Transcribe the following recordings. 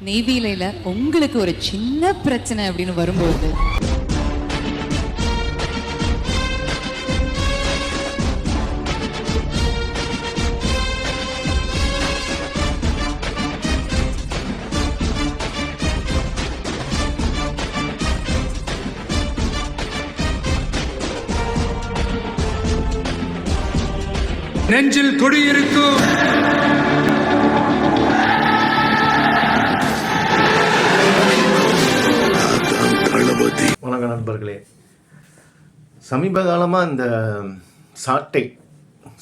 நெய்வேலியில உங்களுக்கு ஒரு சின்ன பிரச்சனை அப்படின்னு வரும்போது நெஞ்சில் குடியிருக்கும் சமீப காலமாக இந்த சாட்டை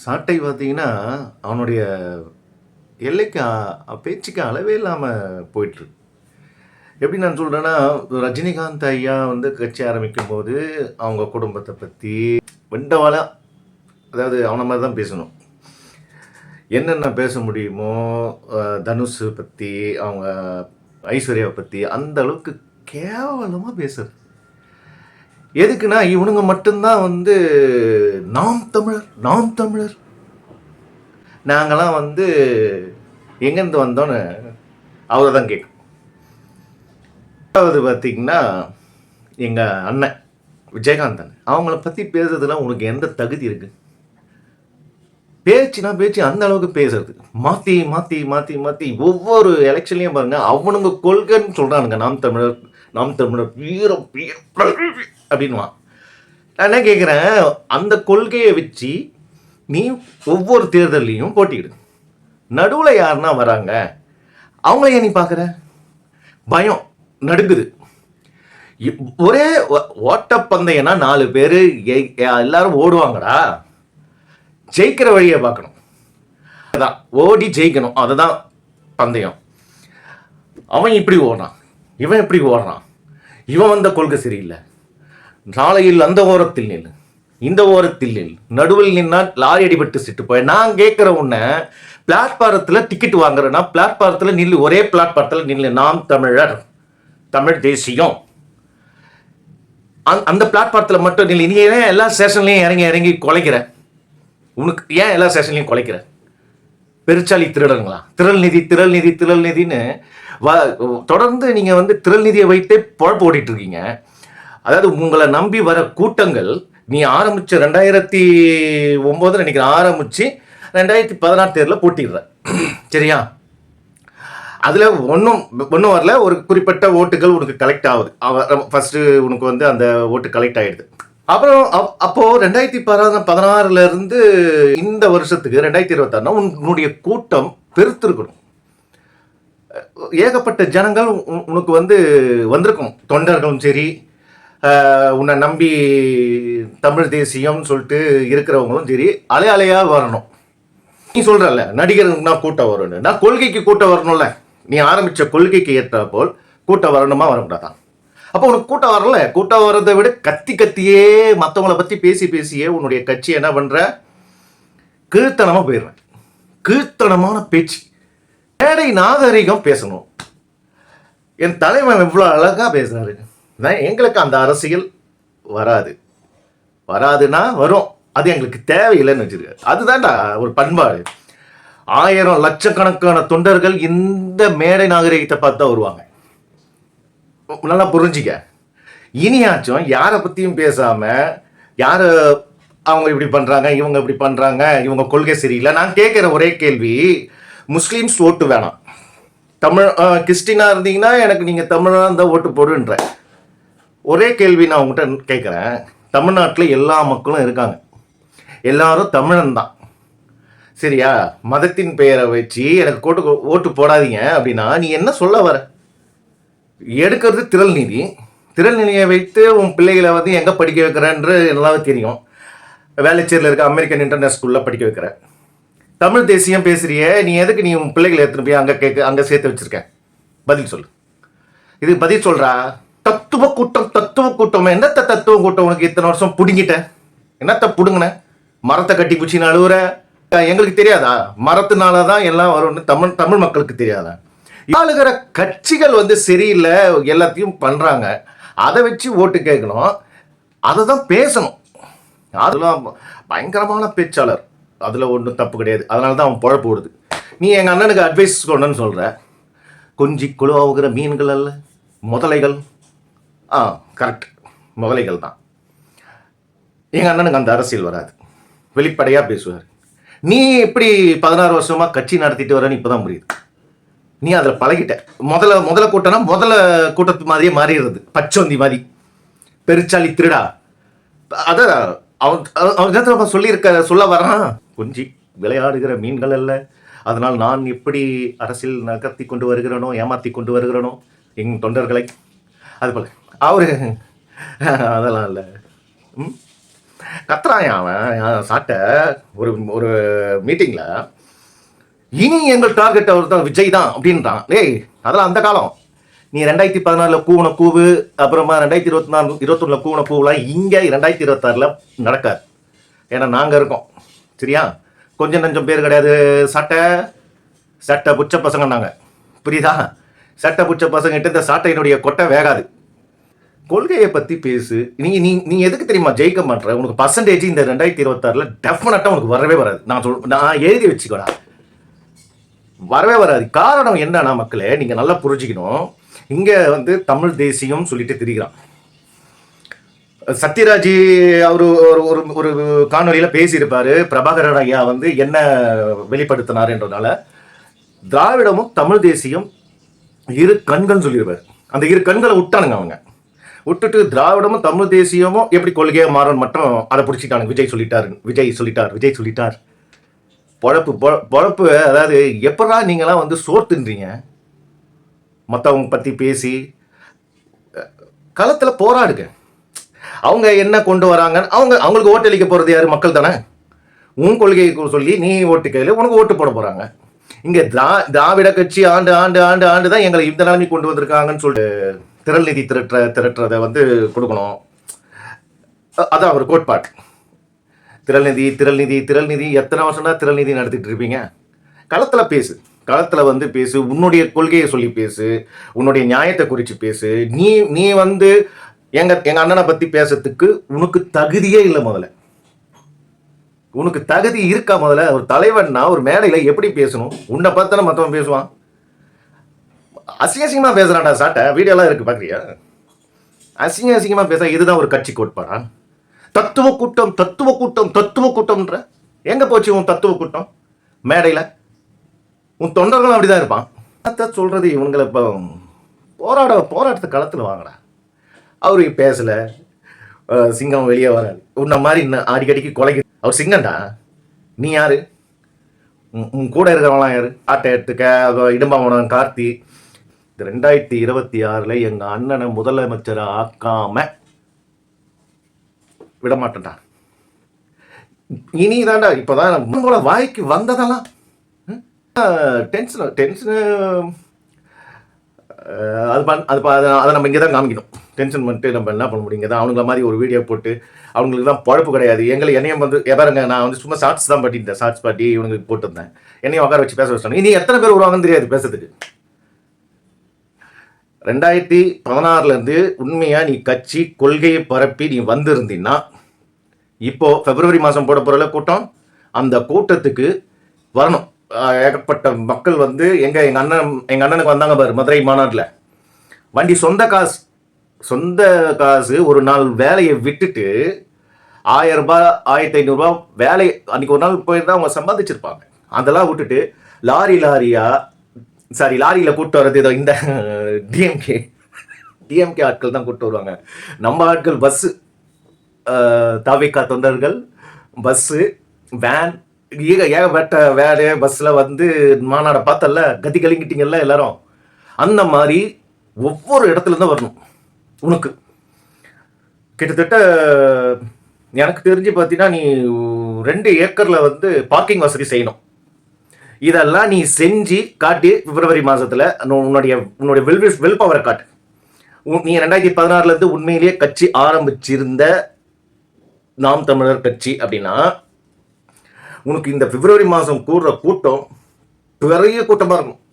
சாட்டை பார்த்தீங்கன்னா அவனுடைய எல்லைக்கு பேச்சுக்கு அளவே இல்லாமல் போயிட்டுருக்கு. எப்படி நான் சொல்கிறேன்னா ரஜினிகாந்த் ஐயா வந்து கட்சி ஆரம்பிக்கும் போது அவங்க குடும்பத்தை பற்றி வெண்டவாளா அதாவது அவனை மாதிரி தான் பேசணும். என்னென்ன பேச முடியுமோ தனுஷு தனுஷ் பற்றி அவங்க ஐஸ்வர்யாவை பற்றி அந்த அளவுக்கு கேவலமாக பேசுறது. எதுக்குன்னா இவனுங்க மட்டும்தான் வந்து நாம் தமிழர் நாம் தமிழர். நாங்களாம் வந்து எங்கேருந்து வந்தோன்னு அவரை தான் கேட்கும். ரெண்டாவது பார்த்தீங்கன்னா எங்கள் அண்ணன் விஜயகாந்த் அண்ணன் அவங்கள பற்றி பேசுறதுலாம் உனக்கு எந்த தகுதி இருக்குது பேச்சுனா பேச்சு அந்த அளவுக்கு பேசுறது. மாற்றி மாற்றி மாற்றி மாற்றி ஒவ்வொரு எலெக்ஷன்லையும் பாருங்கள் அவனுங்க கொள்கைன்னு சொல்கிறானுங்க நாம் தமிழர். நாம் தமிழர் வீரம் வீரம் அப்படின்வான் நான் என்ன கேட்குறேன் அந்த கொள்கையை வச்சு நீ ஒவ்வொரு தேர்தல்லையும் போட்டியிடு. நடுவில் யாருன்னா வராங்க? அவங்கள ஏன் நீ பார்க்குற பயம் நடுங்குது. ஒரே ஓட்டப்பந்தயம்னா நாலு பேர் எல்லாரும் ஓடுவாங்கடா. ஜெயிக்கிற வழியை பார்க்கணும். அதான் ஓடி ஜெயிக்கணும். அதுதான் பந்தயம். அவன் இப்படி ஓடுறான். இவன் இப்படி ஓடுறான். இவன் வந்த கொள்கை சரியில்லை. நாளையில் அந்த ஓரத்தில் நில் இந்த ஓரத்தில் நில். நடுவில் நின்னால் லாரி அடிபட்டு சிட்டு போய். நான் கேட்குற உன்னை பிளாட்பாரத்தில் டிக்கெட் வாங்குறேன்னா பிளாட்பாரத்தில் நில் ஒரே பிளாட்பாரத்தில் நில்லு. நாம் தமிழர். தமிழ் தேசியம். அந்த- அந்த பிளாட்பாரத்தில் மட்டும் நில் நீ ஏன் எல்லா ஸ்டேஷன்லையும் இறங்கி இறங்கி குலைக்கிற? உனக்கு ஏன் எல்லா ஸ்டேஷன்லையும் குலைக்கிற? பெருச்சாலி திருடங்களா திரள் நிதி திரள் நிதி திரள் நிதின்னு வ தொடர்ந்து நீங்கள் வந்து திரள் நிதியை வைத்தே பொழப்பு ஓடிட்டு இருக்கீங்க அதாவது உங்களை நம்பி வர கூட்டங்கள் நீ ஆரம்பிச்ச ரெண்டாயிரத்தி ஒம்போது நினைக்கிறேன் ஆரம்பிச்சு ரெண்டாயிரத்தி பதினாறு தேர்தலில் போட்டிடுற. சரியா? அதில் ஒன்றும் ஒன்றும் வரல. ஒரு குறிப்பிட்ட ஓட்டுகள் உனக்கு கலெக்ட் ஆகுது. ஃபஸ்ட்டு உனக்கு வந்து அந்த ஓட்டு கலெக்ட் ஆகிடுது அப்புறம் அப்- அப்போ ரெண்டாயிரத்தி பதினாறுல இருந்து இந்த வருஷத்துக்கு ரெண்டாயிரத்தி இருபத்தாறுனா உன்னுடைய கூட்டம் பெருத்திருக்கணும். ஏகப்பட்ட ஜனங்கள் உ- உனக்கு வந்து வந்திருக்கும். தொண்டர்களும் சரி உன்னை நம்பி தமிழ் தேசியம் சொல்லிட்டு இருக்கிறவங்களும் சரி அலை அலையா வரணும். நீ சொல்றல நடிகருக்குனா கூட்டம் வரணும் நான் கொள்கைக்கு கூட்டம் வரணும்ல. நீ ஆரம்பிச்ச கொள்கைக்கு ஏற்ற போல் கூட்டம் வரணுமா வரக்கூடாதான் அப்போ உனக்கு கூட்டம் வரல? கூட்டம் வர்றதை விட கத்தி கத்தியே மற்றவங்கள பற்றி பேசி பேசியே உன்னுடைய கட்சி என்ன பண்ணுற கீழ்த்தனமாக போயிடுறேன் கீழ்த்தனமான பேச்சு. மேடை நாகரிகம் பேசணும். என் தலைவன் இவ்வளோ அழகாக பேசுறாரு. எங்களுக்கு அந்த அரசியல் வராது. வராதுன்னா வரும். அது எங்களுக்கு தேவையில்லைன்னு வச்சிருக்காரு அதுதான்டா ஒரு பண்பாடு. ஆயிரம் லட்சக்கணக்கான தொண்டர்கள் இந்த மேடை நாகரிகத்தை பார்த்து தான் வருவாங்க. நல்லா புரிஞ்சிக்க. இனியாச்சும் யாரை பற்றியும் பேசாமல் யார் அவங்க இப்படி பண்ணுறாங்க இவங்க இப்படி பண்ணுறாங்க இவங்க கொள்கை சரியில்லை. நான் கேட்குற ஒரே கேள்வி முஸ்லீம்ஸ் ஓட்டு வேணாம். தமிழ் கிறிஸ்டினாக இருந்தீங்கன்னா எனக்கு நீங்கள் தமிழாக இருந்தால் ஓட்டு போடுன்ற. ஒரே கேள்வி நான் உங்கள்கிட்ட கேட்குறேன் தமிழ்நாட்டில் எல்லா மக்களும் இருக்காங்க. எல்லாரும் தமிழன் தான். சரியா? மதத்தின் பெயரை வச்சு எனக்கு கோட்டு ஓட்டு போடாதீங்க அப்படின்னா நீ என்ன சொல்ல வர? எடுக்கிறது திரள் நிதி. திரள் நிலையை வைத்து உன் பிள்ளைகளை வந்து எங்கே படிக்க வைக்கிறேன்ற எல்லாம் தெரியும். வேலைச்சேரியில் இருக்க அமெரிக்கன் இன்டர்நேஷனல் ஸ்கூலில் படிக்க வைக்கிற. தமிழ் தேசியம் பேசுகிறிய நீ எதுக்கு நீ உன் பிள்ளைகளை எடுத்துகிட்டு போய் அங்கே கேட்க அங்கே சேர்த்து வச்சுருக்க? பதில் சொல்லு. இது பதில் சொல்கிறா தத்துவ கூட்டம் தத்துவ கூட்டம் என்னத்த தத்துவ கூட்டம் உனக்கு இத்தனை வருஷம் பிடுங்கிட்டேன் என்னத்த பிடுங்கினேன் மரத்தை கட்டி பிடிச்சி அழுவுற? எங்களுக்கு தெரியாதா? மரத்தினால தான் எல்லாம் வரும்னு தமிழ் தமிழ் மக்களுக்கு தெரியாதா? ஆளுகிற கட்சிகள் வந்து சரியில்லை எல்லாத்தையும் பண்ணுறாங்க அதை வச்சு ஓட்டு கேட்கணும். அதை தான் பேசணும். அதெல்லாம் பயங்கரமான பேச்சாளர். அதில் ஒன்றும் தப்பு கிடையாது. அதனால தான் அவன் பொழப்பு ஓடுது. நீ எங்கள் அண்ணனுக்கு அட்வைஸ் கொண்டன்னு சொல்கிற கொஞ்சி குழுவாகுகிற மீன்கள் அல்ல முதலைகள். ஆ கரெக்ட் முதலைகள் தான். எங்கள் அண்ணனுக்கு அந்த அரசியல் வராது. வெளிப்படையாக பேசுவார். நீ எப்படி பதினாறு வருஷமாக கட்சி நடத்திட்டு வரேன்னு இப்போ தான் புரியுது. நீ அதில் பழகிட்ட. முதல்ல முதல்ல கூட்டம்னா முதல்ல கூட்டத்து மாதிரியே மாறிடுறது. பச்சோந்தி மாதிரி பெருச்சாளி திருடா. அதான் அவன் அவன் சொல்லியிருக்க சொல்ல வரான். கொஞ்சி விளையாடுகிற மீன்கள் அல்ல. அதனால் நான் எப்படி அரசியல் நகர்த்தி கொண்டு வருகிறேனோ ஏமாத்தி கொண்டு வருகிறேனோ எங் தொண்டர்களை. அது அவர் அதெல்லாம் இல்லை. ம்? கத்துறான் அவன். சாட்டை ஒரு ஒரு மீட்டிங்கில் இனி எங்கள் டார்கெட் அவர் தான் விஜய் தான் அப்படின்றான். டேய் அதெல்லாம் அந்த காலம். நீ ரெண்டாயிரத்தி பதினாலில் கூவன கூவு அப்புறமா ரெண்டாயிரத்தி இருபத்தி நாலு இருபத்தொன்னில் கூவன கூவுலாம் இங்கே ரெண்டாயிரத்தி இருபத்தாறில் நடக்காது. ஏன்னா நாங்கள் இருக்கோம். சரியா? கொஞ்சம் நஞ்சம் பேர் கிடையாது. சட்டை சட்டை புச்ச பசங்க நாங்கள் புரியுதா? சட்டை புச்ச பசங்கிட்ட இந்த சாட்டையினுடைய கொட்டை வேகாது. கொள்கையை பற்றி பேசு. நீங்கள் நீ நீ எதுக்கு தெரியுமா ஜெயிக்க மாட்டேற உனக்கு பர்சன்டேஜ் இந்த ரெண்டாயிரத்தி இருபத்தாறில் டெஃபினட்டாக உனக்கு வரவே வராது. நான் சொல் நான் எழுதி வச்சுக்கோடா. வரவே வராது. காரணம் என்னன்னா மக்களே நீங்கள் நல்லா புரிஞ்சுக்கணும். இங்கே வந்து தமிழ் தேசியம் சொல்லிட்டு திரிகிறான். சத்யராஜ் அவர் ஒரு ஒரு ஒரு காணொலியில் பேசியிருப்பாரு. பிரபாகரன் ஐயா வந்து என்ன வெளிப்படுத்தினார்ன்றதுனால திராவிடமும் தமிழ் தேசியம் இரு கண்கள் சொல்லியிருப்பாரு. அந்த இரு கண்களை விட்டானுங்க அவங்க. விட்டுட்டு திராவிடமும் தமிழ் தேசியமும் எப்படி கொள்கையாக மாறும் மட்டும் அதை பிடிச்சிட்டானுங்க. விஜய் சொல்லிட்டாரு விஜய் சொல்லிட்டார் விஜய் சொல்லிட்டார். பொழப்பு பொழப்பு அதாவது எப்படா நீங்களாம் வந்து சோர்த்துன்றீங்க? மற்றவங்க பற்றி பேசி களத்தில் போராடுங்க. அவங்க என்ன கொண்டு வராங்கன்னு அவங்க அவங்களுக்கு ஓட்டளிக்க போகிறது யார்? மக்கள் தானே. உன் கொள்கையை சொல்லி நீ ஓட்டு கையில் உனக்கு ஓட்டு போட போகிறாங்க இங்கே திரா திராவிட கட்சி ஆண்டு ஆண்டு ஆண்டு ஆண்டு தான் எங்களை இந்த நிலைமை கொண்டு வந்திருக்காங்கன்னு சொல்லிட்டு திரள் நிதி திரட்டுற திரட்டுறதை வந்து கொடுக்கணும். அதான் ஒரு கோட்பாடு. திரள்நிதி திரள்நிதி திரள்நிதி எத்தனை வருஷம்னா தான் திரள்நிதி நடத்திட்டு இருப்பீங்க? களத்தில் பேசு. களத்தில் வந்து பேசு. உன்னுடைய கொள்கையை சொல்லி பேசு. உன்னுடைய நியாயத்தை குறித்து பேசு. நீ நீ வந்து எங்கள் எங்கள் அண்ணனை பற்றி பேசுறதுக்கு உனக்கு தகுதியே இல்லை முதல்ல. உனக்கு தகுதி இருக்கா முதல்ல? ஒரு தலைவன்னா ஒரு மேடையில் எப்படி பேசணும்? உன்னை பார்த்தானே மற்றவன் பேசுவான். அசிங்க அசிங்கமா பேசுறான்டா சாட்டை. வீடியோலாம் இருக்குது பார்க்குறியா அசிங்க அசிங்கமாக பேச இதுதான் ஒரு கட்சி கோட்பாடா? தத்துவ கூட்டம் தத்துவ கூட்டம் தத்துவ கூட்டம்ன்ற எங்க போச்சு உன் தத்துவ கூட்டம் மேடையில. உன் தொண்டர்களும் அப்படிதான் இருப்பான். அதான் சொல்றது இவங்களை இப்போ போராட போராட்டத்தை களத்தில் வாங்கடா. அவரு பேசல. சிங்கம் வெளியே வராது. உன்ன மாதிரி இன்னும் அடிக்கடிக்கு கொலைக்கு அவர் சிங்கம்டா. நீ யாரு? உன் உன் கூட இருக்கிறவங்களாம் யாரு? ஆட்டை எடுத்துக்க அதோ இடும்பாவனம் கார்த்தி. இந்த ரெண்டாயிரத்தி இருபத்தி ஆறில் எங்கள் அண்ணனை முதலமைச்சரை ஆக்காம விட மாட்டேன்டா இனி தாண்டா இப்போதான் போல வாய்க்கு வந்ததெல்லாம். டென்ஷன் டென்ஷனு அது பண் அது அதை நம்ம இங்கே தான் காமிக்கணும். டென்ஷன் பண்ணிட்டு நம்ம என்ன பண்ண முடியும்? தான் அவங்கள மாதிரி ஒரு வீடியோ போட்டு அவங்களுக்கு தான் பழப்பு கிடையாது. எங்களை என்னையும் வந்து எ, நான் வந்து சும்மா ஷார்ட்ஸ் தான் பாட்டிருந்தேன் ஷார்ட்ஸ் பாட்டி இவங்களுக்கு போட்டிருந்தேன். என்னையும் உட்கார வச்சு பேச வச்சாங்க இனி எத்தனை பேர் வருவாங்கன்னு தெரியாது பேசுறதுக்கு. ரெண்டாயிரத்தி பதினாறுலேருந்து உண்மையாக நீ கட்சி கொள்கையை பரப்பி நீ வந்திருந்தீன்னா இப்போது பிப்ரவரி மாதம் போட போகிற கூட்டம்? அந்த கூட்டத்துக்கு வரணும். ஏகப்பட்ட மக்கள் வந்து எங்கள் எங்கள் அண்ணன் எங்கள் அண்ணனுக்கு வந்தாங்க பாரு மதுரை மாநாட்டில். வண்டி சொந்த காசு சொந்த காசு ஒரு நாள் வேலையை விட்டுட்டு ஆயிரம் ரூபாய் ஆயிரத்தி ஐநூறுரூவா வேலை அன்னைக்கு ஒரு நாள் போயிருந்தால் அவங்க சம்பாதிச்சிருப்பாங்க. அதெல்லாம் விட்டுட்டு லாரி லாரியாக சாரி லாரியில் கூப்பிட்டு வர்றது ஏதோ இந்த டிஎம்கே டிஎம்கே ஆட்கள் தான் கூப்பிட்டு வருவாங்க. நம்ம ஆட்கள் பஸ்ஸு தாவிக்கா தொண்டர்கள் பஸ்ஸு வேன் ஏக ஏகப்பட்ட வேறு பஸ்ஸில் வந்து மாநாடை பார்த்தல்ல கதி கலங்கிட்டீங்கல்ல எல்லாரும். அந்த மாதிரி ஒவ்வொரு இடத்துல தான் வரணும் உனக்கு. கிட்டத்தட்ட எனக்கு தெரிஞ்சு பார்த்தீங்கன்னா நீ ரெண்டு ஏக்கரில் வந்து பார்க்கிங் வசதி செய்யணும். இதெல்லாம் நீ செஞ்சு காட்டி பிப்ரவரி மாதத்தில் உன்னுடைய உன்னுடைய வெல் வெல் பவரை காட்டு. உன்- நீ ரெண்டாயிரத்தி பதினாறுலேருந்து உண்மையிலேயே கட்சி ஆரம்பிச்சிருந்த நாம் தமிழர் கட்சி அப்படின்னா உனக்கு இந்த பிப்ரவரி மாதம் கூடுற கூட்டம் பெரிய கூட்டமாக இருக்கும்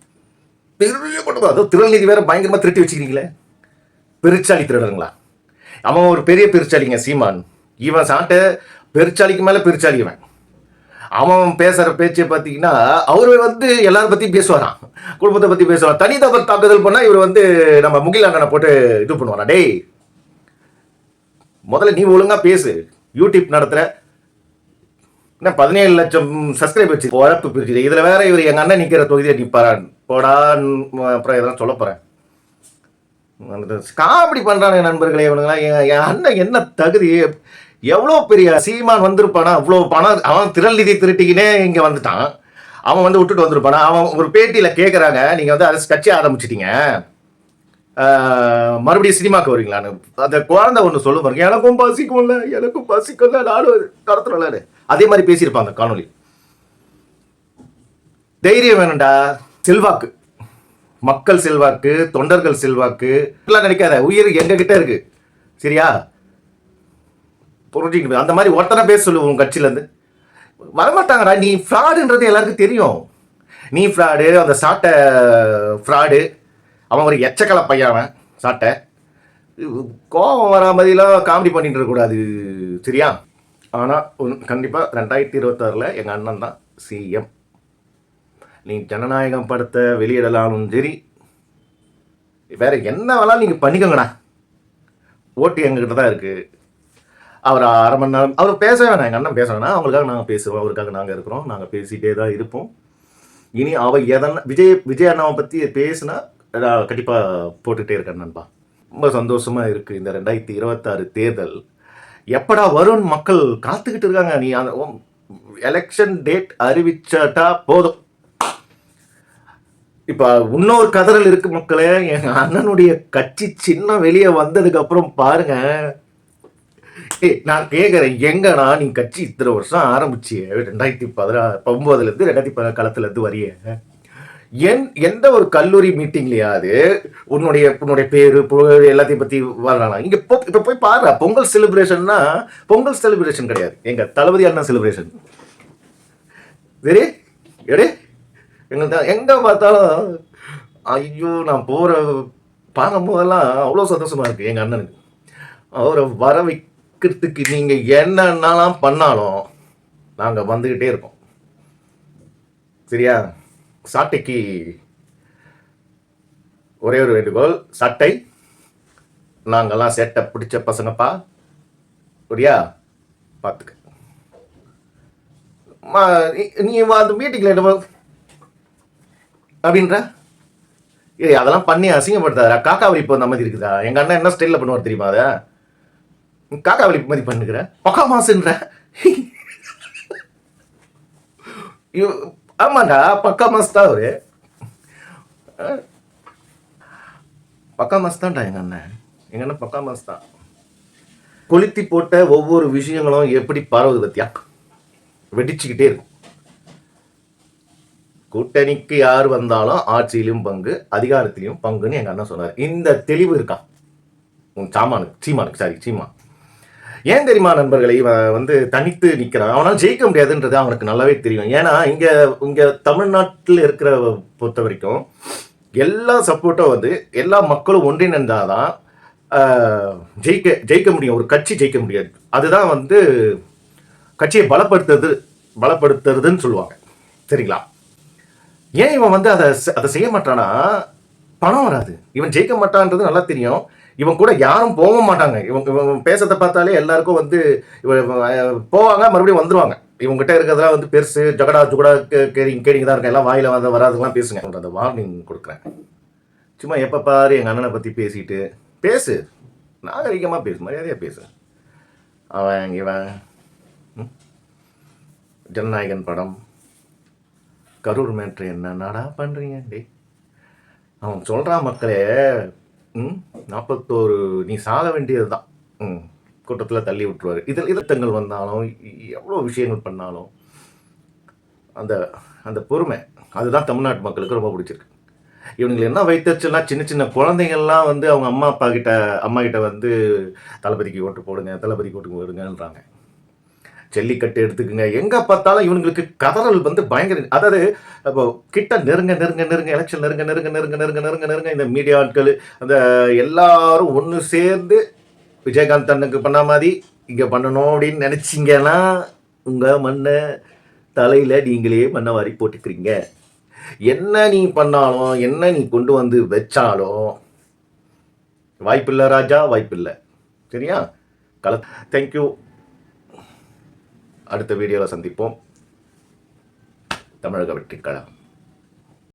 பெரிய கூட்டமாக அதுவும் திருநெல்வேலி வேற பயங்கரமாக திருட்டி வச்சுக்கிறீங்களே. பெருச்சாளி திருடருங்களா? அவன் ஒரு பெரிய பெருச்சாளிங்க சீமான். இவன் சாட்ட பெருச்சாளிக்கு மேலே பெருச்சாளி அவன் பேசுகிற பேச்சை பார்த்தீங்கன்னா அவர் வந்து எல்லாரும் பற்றியும் பேசுவாராம் குடும்பத்தை பற்றி பேசுவார்? தனிநபர் தாக்குதல் பண்ணால் இவர் வந்து நம்ம முகில் அண்ணனை போட்டு இது பண்ணுவாரா? டேய் முதல்ல நீ ஒழுங்காக பேசு. யூடியூப் நடத்துகிற என்ன பதினேழு லட்சம் சப்ஸ்கிரைப் வச்சு உழப்பு பிரிச்சு இதில் வேற இவர் எங்கள் அண்ணன் நிற்கிற தொகுதியை நிற்பாரான் போடான்னு அப்புறம் இதெல்லாம் சொல்ல போகிறேன் காமெடி பண்ணுறாங்க நண்பர்களே இவனுங்களாம். என் அண்ணன் என்ன தகுதி? எவ்வளோ பெரிய சீமான் வந்திருப்பானா? அவ்வளோ பணம் அவன் திரள் நிதி திருட்டிக்கினே இங்கே வந்துட்டான். அவன் வந்து விட்டுட்டு வந்திருப்பானா? அவன் ஒரு பேட்டியில் கேட்குறாங்க நீங்கள் வந்து அதை கட்சி ஆரம்பிச்சிட்டீங்க. மறுபடியும் சினிமாக்கு வரீங்களான்னு அந்த குழந்தை ஒன்று சொல்ல பாருங்க. எனக்கும் பசிக்கும்ல எனக்கும் பசிக்கும்ல. நானும் கடத்துறேன் அதே மாதிரி பேசியிருப்பாங்க காணொலி. தைரியம் வேணும்டா. செல்வாக்கு. மக்கள் செல்வாக்கு தொண்டர்கள் செல்வாக்கு. இப்படிலாம் நினைக்காத. உயிர் எங்ககிட்ட இருக்கு. சரியா? புரிஞ்சுக்கணும் அந்த மாதிரி ஒருத்தனை பேர் சொல்லுவோம் உன் கட்சியிலேருந்து வரமாட்டாங்கடா நீ ஃப்ராடுன்றது எல்லாருக்கும் தெரியும். நீ ஃப்ராடு அந்த சாட்டை ஃப்ராடு. அவன் ஒரு எச்சக்கலை பையன் அவன் சாட்டை. கோபம் வரா மாதிரிலாம் காமெடி பண்ணிட்டு இருக்கக்கூடாது சரியா? ஆனால் கண்டிப்பாக ரெண்டாயிரத்தி இருபத்தாறில் எங்கள் அண்ணன் தான் சிஎம் நீ ஜனநாயகம் படத்தை வெளியிடலாலும் சரி வேறு என்ன வேணாலும் நீங்கள் பண்ணிக்கோங்கடா. ஓட்டு எங்ககிட்ட தான் இருக்குது அவர் அரை மணி நேரம் அவர் பேச வேணாம். எங்கள் அண்ணன் பேச வேணாம். அவங்களுக்காக நாங்கள் பேசுவோம். அவருக்காக நாங்கள் இருக்கிறோம். நாங்கள் பேசிகிட்டே தான் இருப்போம். இனி அவ எதனா விஜய் விஜய் அண்ணாவை பற்றி பேசுனா கண்டிப்பாக போட்டுகிட்டே இருக்கேன் நண்பா ரொம்ப சந்தோஷமாக இருக்குது இந்த ரெண்டாயிரத்தி இருபத்தாறு தேர்தல். எப்படா வரும்னு மக்கள் காத்துக்கிட்டு இருக்காங்க. நீ அந்த எலெக்ஷன் டேட் அறிவிச்சாட்டா போதும். இப்போ இன்னொரு கதறல் இருக்கு மக்களே. எங்கள் அண்ணனுடைய கட்சி சின்ன வெளியே வந்ததுக்கு அப்புறம் பாருங்க. ஏய் நான் கேட்குறேன் எங்கண்ணா நீ கட்சி இத்தனை வருஷம் ஆரம்பிச்சு ரெண்டாயிரத்தி பதினா ஒன்பதுலேருந்து ரெண்டாயிரத்தி பதினாறு காலத்துலேருந்து வரிய. என் எந்த ஒரு கல்லூரி மீட்டிங்லையாவது உன்னுடைய உன்னுடைய பேரு புகழ் எல்லாத்தையும் பற்றி வரலாம் இங்கே போ இப்போ போய் பாரு பொங்கல் செலிப்ரேஷன்னா பொங்கல் செலிப்ரேஷன் கிடையாது. எங்க தளபதி அண்ணன் செலிப்ரேஷன் சரி எடே. எங்க எங்கே பார்த்தாலும் ஐயோ நான் போகிற பார்க்கும்போதெல்லாம் அவ்வளோ சந்தோஷமா இருக்கு. எங்கள் அண்ணனுக்கு. அவரை வர வைக்கிறதுக்கு நீங்கள் என்னென்னலாம் பண்ணாலும் நாங்கள் வந்துக்கிட்டே இருக்கோம். சரியா? சாட்டைக்கு ஒரே ஒரு வேண்டுகோள் சட்டை. நாங்கெல்லாம் சேட்டை பிடிச்ச பசங்கப்பா. சரியா பார்த்துக்க. மா- நீ- அந்த மீட்டிங்கில் என்ன அப்படின்ற? ஏய் அதெல்லாம் பண்ணி அசிங்கப்படுத்தாதா காக்கா இப்போ அந்த மாதிரி இருக்குதா? எங்கள் அண்ணன் என்ன ஸ்டைலில் பண்ணுவார் தெரியுமா அதை? காக்கா வலிப்பு பண்ணுகிற? பக்கா மாசுன்ற. ஐயோ, ஆமாண்டா பக்கா மாஸ் தான் அவரு. பக்கா மாஸ் தான்டா எங்க அண்ணன். எங்க அண்ணன் பக்கா மாஸ் தான் கொளுத்தி போட்ட ஒவ்வொரு விஷயங்களும் எப்படி பரவுது பத்தியா? வெடிச்சுக்கிட்டே இருக்கும். கூட்டணிக்கு யார் வந்தாலும் ஆட்சியிலும் பங்கு அதிகாரத்திலையும் பங்குன்னு எங்க அண்ணன் சொன்னார். இந்த தெளிவு இருக்கா? உன் சாமானுக்கு சீமானுக்கு சாரி சீமா ஏன் தெரியுமா நண்பர்களை? இவன் வந்து தனித்து நிற்கிறான் அவனால் ஜெயிக்க முடியாதுன்றது அவனுக்கு நல்லாவே தெரியும். ஏன்னா இங்கே இங்கே தமிழ்நாட்டில் இருக்கிற பொறுத்த வரைக்கும் எல்லா சப்போர்ட்டும் வந்து எல்லா மக்களும் ஒன்றிணைந்தால் தான் ஜெயிக்க ஜெயிக்க முடியும். ஒரு கட்சி ஜெயிக்க முடியாது. அதுதான் வந்து கட்சியை பலப்படுத்துறது பலப்படுத்துறதுன்னு சொல்லுவாங்க. சரிங்களா? ஏன் இவன் வந்து அதை அதை செய்ய மாட்டானா? பணம் வராது. இவன் ஜெயிக்க மாட்டான்றது நல்லா தெரியும். இவன் கூட யாரும் போக மாட்டாங்க. இவங்க இவன் பேசுறதை பார்த்தாலே எல்லாருக்கும் வந்து இவன் போவாங்க மறுபடியும் வந்துருவாங்க. இவங்ககிட்ட இருக்கிறதெல்லாம் வந்து பெருசு ஜகடா ஜுகடா கே- கேரிங் கேரிங் தான் இருக்கும் எல்லாம் வாயில வந்து வராதுலாம் பேசுங்க. அந்த வார்னிங் கொடுக்குறேன். சும்மா எப்போ பாரு எங்கள் அண்ணனை பற்றி பேசிட்டு. பேசு. நாகரிகமாக பேசு மரியாதையாக பேசு. அவன் இவன். ஜனநாயகன் படம். கரூர் மேட்ரு என்னடா பண்ணுறீங்க டேய். அவன் சொல்கிறான் மக்களே. ம்? நாற்பத்தோரு நீ சாக வேண்டியது தான் ம் கூட்டத்தில் தள்ளி விட்டுருவார். இதில் இருத்தங்கள் வந்தாலும் எவ்வளோ விஷயங்கள் பண்ணாலும் அந்த அந்த பொறுமை அதுதான் தமிழ்நாட்டு மக்களுக்கு ரொம்ப பிடிச்சிருக்கு. இவனுங்களை என்ன வைத்தச்சுன்னா சின்ன சின்ன குழந்தைங்கள்லாம் வந்து அவங்க அம்மா அப்பா கிட்ட அம்மா கிட்ட வந்து தளபதிக்கு ஓட்டு போடுங்க தளபதிக்கு ஓட்டு போடுங்கன்றாங்க. ஜல்லிக்கட்டு எடுத்துக்கோங்க. எங்கே பார்த்தாலும் இவங்களுக்கு கதறல் வந்து பயங்கர அதாவது இப்போ கிட்ட நெருங்க நெருங்க நெருங்க எலெக்ஷன் நெருங்க நெருங்க நெருங்க நெருங்க நெருங்க நெருங்க இந்த மீடியா ஆட்கள் அந்த எல்லாரும் ஒன்று சேர்ந்து விஜயகாந்த் அண்ணனுக்கு பண்ண மாதிரி இங்கே பண்ணணும் அப்படின்னு நினச்சிங்கன்னா உங்கள் மண்ணை தலையில் நீங்களே மண்ணை வாரி போட்டுக்கிறீங்க. என்ன நீ பண்ணாலும் என்ன நீ கொண்டு வந்து வச்சாலும் வாய்ப்பில்லை ராஜா வாய்ப்பில்லை. சரியா? கல தேங்க்யூ அடுத்த வீடியோவில் சந்திப்போம். தமிழக வெற்றிக்கழகம்.